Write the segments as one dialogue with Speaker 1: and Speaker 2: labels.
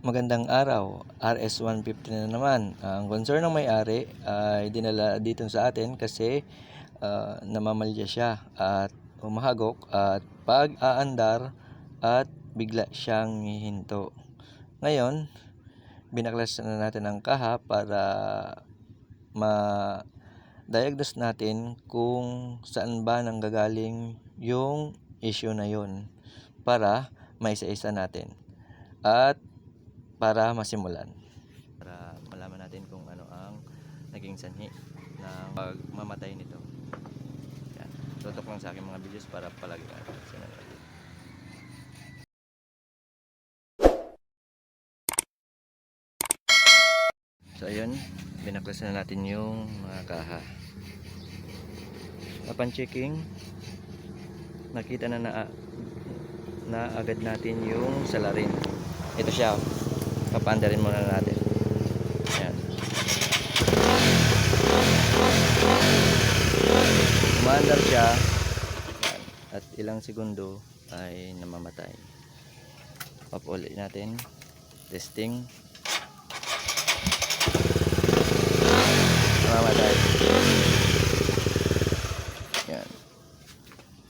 Speaker 1: Magandang araw, RS150 na naman. Ang concern ng may-ari ay dinala dito sa atin kasi ah, namamalya siya at umahagok at pag aandar at bigla siyang hihinto. Ngayon, binaklas na natin ang kaha para ma-diagnose natin kung saan ba nanggagaling yung issue na yun para maisa-isa natin. At para masimulan. Para malaman natin kung ano ang naging sanhi ng pagmamatay nito. Yan. Tutok lang sa aking mga videos para palagi natin sinunod. So ayun, binaklas na natin yung mga kaha. Upon checking, nakita na na, na agad natin yung salarin. Ito siya, oh. Papandarin muna natin. Ayan. Umandar siya Ayan. at ilang segundo ay namamatay. Off ulit natin. Testing. Namamatay. Ayan.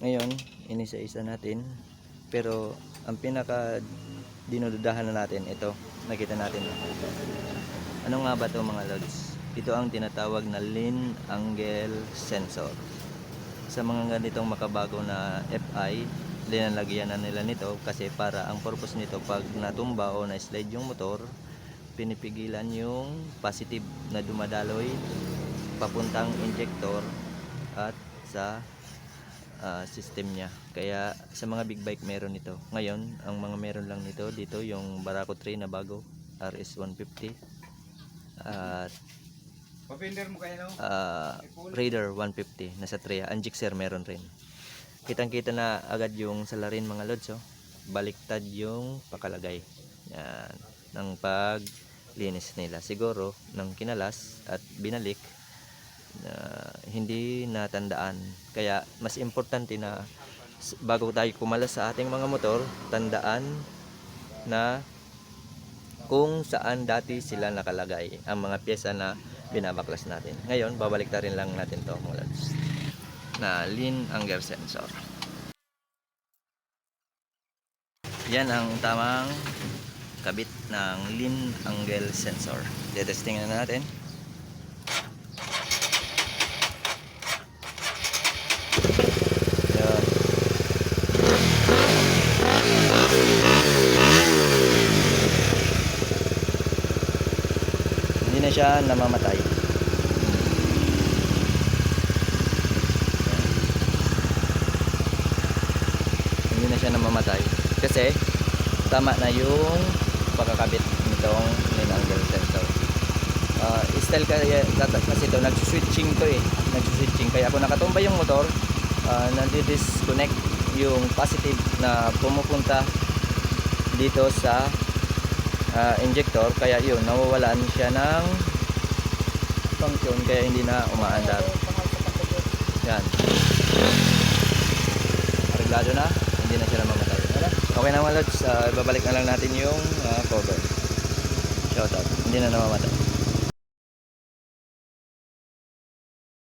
Speaker 1: Ngayon, inisa-isa natin. Pero ang pinaka dinududahan na natin. Ito nakita natin. Ano nga ba to mga lods? Ito ang tinatawag na lean angle sensor. Sa mga ganitong makabago na FI linalagyan na nila nito kasi para ang purpose nito pag natumba o na-slide yung motor pinipigilan yung positive na dumadaloy papuntang injector at sa ah, system niya. Kaya sa mga big bike meron ito. Ngayon, ang mga meron lang nito dito yung Barako 3 na bago RS150 at
Speaker 2: Papinder mo kayo no?
Speaker 1: ah, Raider 150 nasa Trea. Ang Gixxer meron rin. Kitang-kita na agad yung salarin mga lods oh. Baliktad yung pakalagay. Yan. Ng paglinis nila. Siguro ng kinalas at binalik na hindi natandaan. Kaya mas importante na bago tayo kumalas sa ating mga motor, tandaan na kung saan dati sila nakalagay ang mga pyesa na binabaklas natin. Ngayon, babalik rin lang natin to mga lods. Na lean angle sensor. Yan ang tamang kabit ng lean angle sensor. Detesting na natin. Yan. Na siya namamatay. Hindi na siya namamatay. Kasi tama na yung pagkakabit nitong lean angle sensor. Uh, style kaya data- kasi ito nag-switching to eh. Nag-switching kaya kung nakatumba yung motor, uh, nandi-disconnect yung positive na pumupunta dito sa ah, injector kaya yun nawawalan siya ng function kaya hindi na umaandar. Yan. Arreglado na hindi na siya namamatay okay na mga lods Ah, babalik na lang natin yung ah, cover. Shoutout. Hindi na namamatay